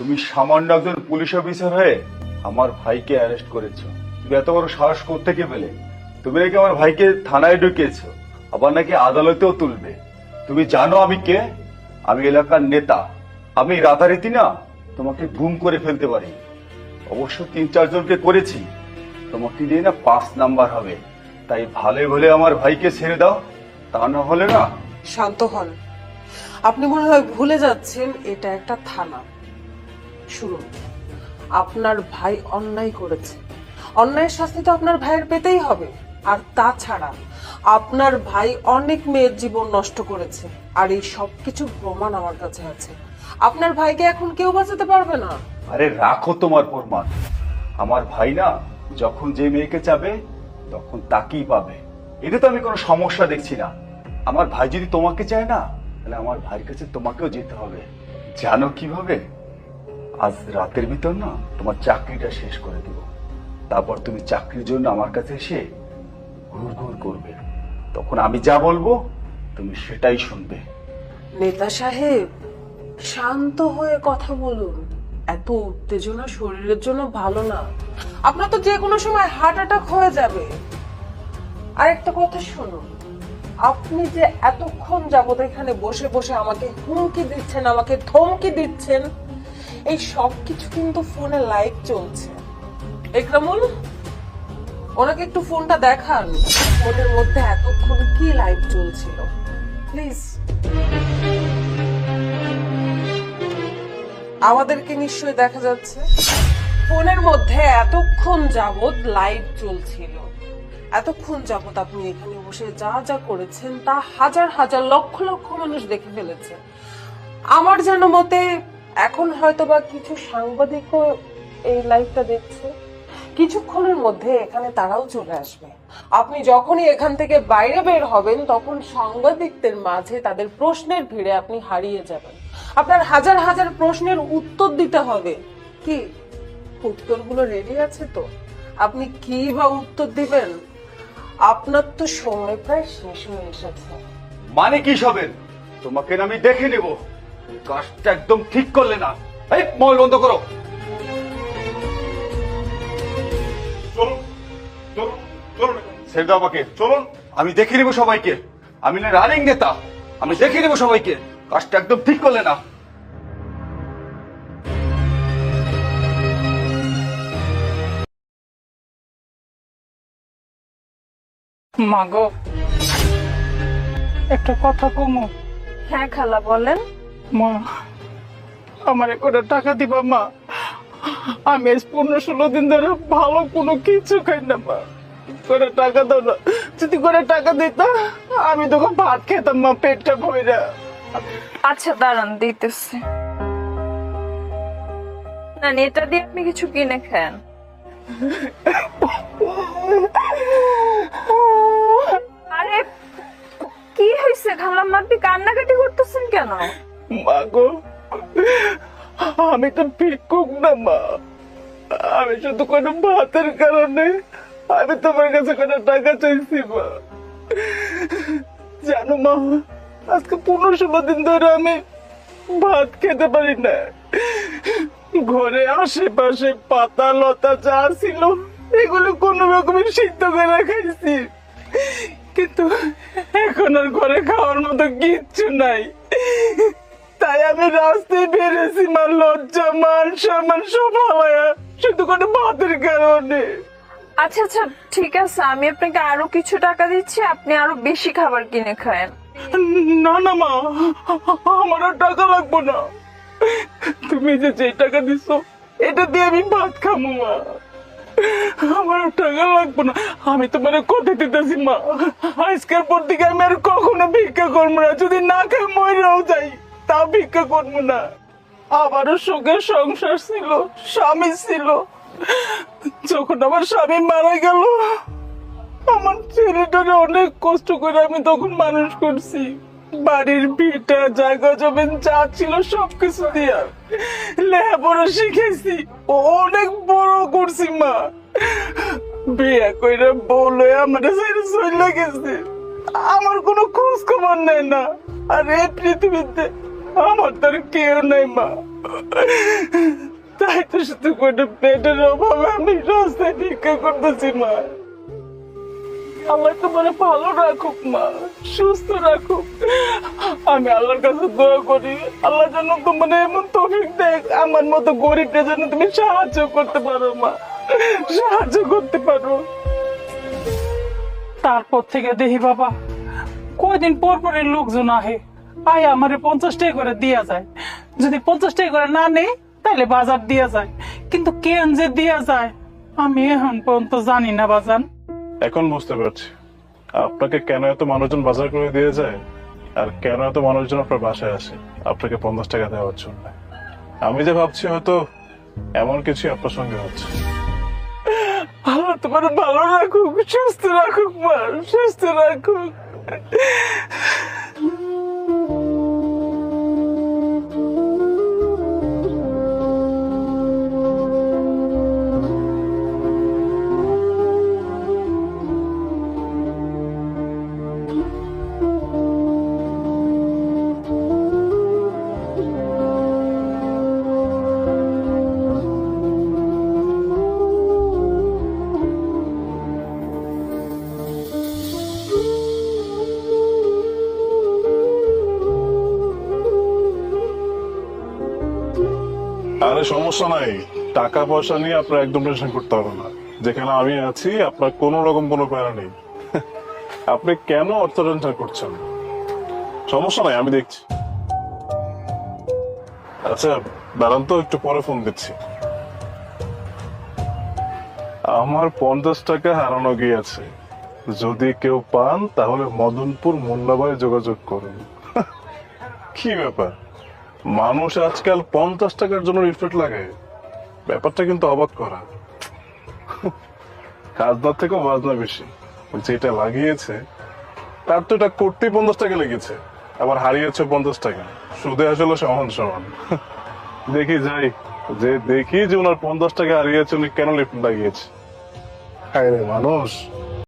তুমি সামান্য একজন পুলিশ অফিসার হয়ে আমার ভাইকে অ্যারেস্ট করেছ। তুমি এত বড় সাহস করতে পেলে? তুমি নাকি আমার ভাইকে থানায় ঢুকিয়েছো আবার নাকি আদালতেও তুলবে? তুমি জানো আমি কে? আমি এলাকার নেতা। আমি রাতারাতি না, তোমাকে গুম করে ফেলতে পারি। অবশ্য তিন চারজনকে করেছি। তোমাকে দিয়ে না পাঁচ নাম্বার হবে। তাই ভালো বলে আমার ভাইকে ছেড়ে দাও, তা না হলে না শান্ত হন। আপনি মনে হয় ভুলে যাচ্ছেন, এটা একটা থানা। শুনুন আপনার ভাই অন্যায় করেছে। অন্যায়ের শাস্তি তো আপনার ভাইয়ের পেতেই হবে। আর তাছাড়া, আপনার ভাই অনেক মেয়ের জীবন নষ্ট করেছে। আর এই সব কিছু প্রমাণ আমার কাছে আছে। আপনার ভাইকে এখন কেউ বাঁচাতে পারবে না। আরে রাখো তোমার প্রমাণ। আমার ভাই না, যখন যে মেয়েকে চাবে, তখন তাকেই পাবে। এটা তো আমি কোনো সমস্যা দেখছি না। আমার ভাই যদি তোমাকে চায় না, তাহলে আমার ভাইয়ের কাছে তোমাকেও যেতে হবে। জানো কীভাবে? আজ রাতের ভিতর না তোমার চাকরিটা শেষ করে দেব। তারপর তুমি চাকরির জন্য আমার কাছে এসে ঘুর ঘুর করবে। তখন আমি যা বলব, তুমি সেটাই শুনবে। নেতা সাহেব, শান্ত হয়ে কথা বলুন। এত উত্তেজনা শরীরের জন্য ভালো না। আপনার তো যে কোনো সময় হার্ট অ্যাটাক হয়ে যাবে। আর একটা কথা শুনুন, আপনি যে এতক্ষণ যাবত এখানে বসে বসে আমাকে হুমকি দিচ্ছেন, আমাকে ধমকি দিচ্ছেন এই সব কিছু কিন্তু ফোনে লাইভ চলছে। একরামুল, ওনাকে একটু ফোনটা দেখান। ফোনের মধ্যে এতক্ষণ কি লাইভ চলছিল? প্লিজ আমাদেরকে নিশ্চয়ই দেখা যাচ্ছে। ফোনের মধ্যে এতক্ষণ যাবৎ লাইভ চলছিল। এতক্ষণ যাবৎ আপনি এখানে বসে যা যা করেছেন তা হাজার হাজার লক্ষ লক্ষ মানুষ দেখে ফেলেছে। আমার যেন মতে এখন হয়তো বা কিছু সাংবাদিকও এই লাইভটা দেখছে। কিছুক্ষণের মধ্যে এখানে তারাও চলে আসবে। আপনি যখনই এখান থেকে বাইরে বের হবেন, তখন সাংবাদিকদের মাঝে তাদের প্রশ্নের ভিড়ে আপনি হারিয়ে যাবেন। আপনার হাজার হাজার প্রশ্নের উত্তর দিতে হবে। কি, উত্তরগুলো রেডি আছে তো? আপনি কি বা উত্তর দিবেন? আপনার তো সময় প্রায় শেষ হয়ে এসেছে। মানে কি সবেন? তোমাকে আমি দেখে নেব। কাজটা একদম ঠিক করলে না। এই মোবাইল বন্ধ করো। চলুন চলুন চলুন ছেড়ে দাও আমাকে। চলুন। আমি দেখে নেব সবাইকে। আমি না রানিং নেতা। আমি দেখে নেব সবাইকে। কাজটা একদম ঠিক করলে না। মাগো একটা কথা কমো। হ্যাঁ খালা বলেন। মা, আমার করে টাকা দিবা, মা। আমি আজ পনেরো ষোলো দিন ধরে ভালো কোনো কিছু খাই না, মা। করে টাকা দাও না। যদি করে টাকা দিত, আমি তোকে ভাত খেতাম, মা, পেটটা ভইরা। আচ্ছা দাঁড়ান, দিতেছি। না এটা দিয়ে আপনি কিছু কিনে খান। আরে, কি হয়েছে খালাম্মা? আপনি কান্নাকাটি করতেছেন কেন? মাগো আমি তো ভিক্ষুক না, মা। আমি শুধু কোনো ভাতের কারণে, আমি তোমার কাছে কোনো টাকা চাইছি, মা। জানো, মা, আজকে পনেরো ষোলো দিন ধরে আমি ভাত খেতে পারি না। ঘরে আশেপাশে পাতা লতা যা ছিল, এগুলো কোন রকমের সিদ্ধ করে খাইছি। কিন্তু এখন আর ঘরে খাওয়ার মতো কিচ্ছু নাই। তাই আমি রাস্তায় বেরেছি মা লজ্জা মান সম্মান সব হাওয়া শুধু কোনো ভাতের কারণে। আচ্ছা আচ্ছা ঠিক আছে আমি আপনাকে আরও কিছু টাকা দিচ্ছি আপনি আরও বেশি খাবার কিনে খান না না মা আমার আর টাকা লাগবো না। তুমি যে যে টাকা দিছ এটা দিয়ে আমি ভাত খাব মা। আমার টাকা লাগবো না। আমি তোমার কথা দিতেছি মা। আজকের পর থেকে আমি আর কখনো ভিক্ষা করব না। যদি না খাই মরেও যাই। তা ভিক্ষা করব না। আমারও সুখের সংসার ছিল, স্বামী ছিল। যখন আমার স্বামী মারা গেল, আমার ছেলেটারে অনেক কষ্ট করে আমি তখন মানুষ করছি। বাড়ির ভিটা, জায়গা, জমিন, যা ছিল সবকিছু দিয়া লেখাপড়া শিখেছি। অনেক বড় করছি, মা। বিয়ে কইরা বলে আমার ছেড়ে চলে গেছে। আমার কোনো খোঁজ খবর নেয় না। আর এই পৃথিবীতে আমার তার কেউ নাই, মা। তাই তো শুধু করে পেটের অভাবে আমি রাস্তায় ভিক্ষা করতেছি, মা। আল্লাহ তোমার ভালো রাখুক, মা। সুস্থ রাখুক। আমি আল্লাহর কাছে দোয়া করি। আল্লাহ যেন তোমার এমন তফিক দেখ আমার মতো গরিবটা যেন তুমি সাহায্য করতে পারো, মা। সাহায্য করতে পারো। তারপর থেকে দেখি, বাবা, কয়দিন পর পরে লোকজন আহে আয় আমারে পঞ্চাশ টাকা করে দিয়া যায়। যদি পঞ্চাশ টাকা করে না নেই তাহলে বাজার দিয়া যায়। কিন্তু কেন যে দিয়া যায় আমি এখন পর্যন্ত জানি না বাজান। এখন বুঝতে পারছি। আপনাকে কেন এত মানুষজন বাজার করে দিয়ে যায়? আর কেন এত মানুষজন আপনার বাসায় আসে? আপনাকে পঞ্চাশ টাকা দেওয়ার জন্য। আমি যে ভাবছি হয়তো এমন কিছু আপনার সঙ্গে হচ্ছে। আল্লাহ তোমার ভালো রাখুক সুস্থ রাখুক মা সুস্থ রাখুক। আরে সমস্যা নাই। টাকা পয়সা নিয়ে আপনার একদম টেনশন করতে হবে না। যেখানে আমি আছি, আপনার কোনো রকম কোনো প্যারা নেই। আপনি কেন অর্থ টেনশন করছেন? সমস্যা নাই, আমি দেখছি। আচ্ছা দাঁড়ান তো, একটু পরে ফোন দিচ্ছি। আমার পঞ্চাশ টাকা হারানো গিয়েছে। যদি কেউ পান, তাহলে মদনপুর মুন্নাবাই যোগাযোগ করুন। কি ব্যাপার? মানুষ আজকাল পঞ্চাশ টাকার জন্য রিফ্রেট লাগে। ব্যাপারটা কিন্তু অবাক করা। খাজনার থেকেও বাজনা বেশি। যেটা লাগিয়েছে। তার তো এটা করতেই পঞ্চাশ টাকা লেগেছে। আবার হারিয়েছে পঞ্চাশ টাকা। সুদে আসলে সমান সমান। দেখি যাই। যে দেখি যে ওনার পঞ্চাশ টাকা হারিয়েছে, উনি কেন লিফ্ট লাগিয়েছে? মানুষ।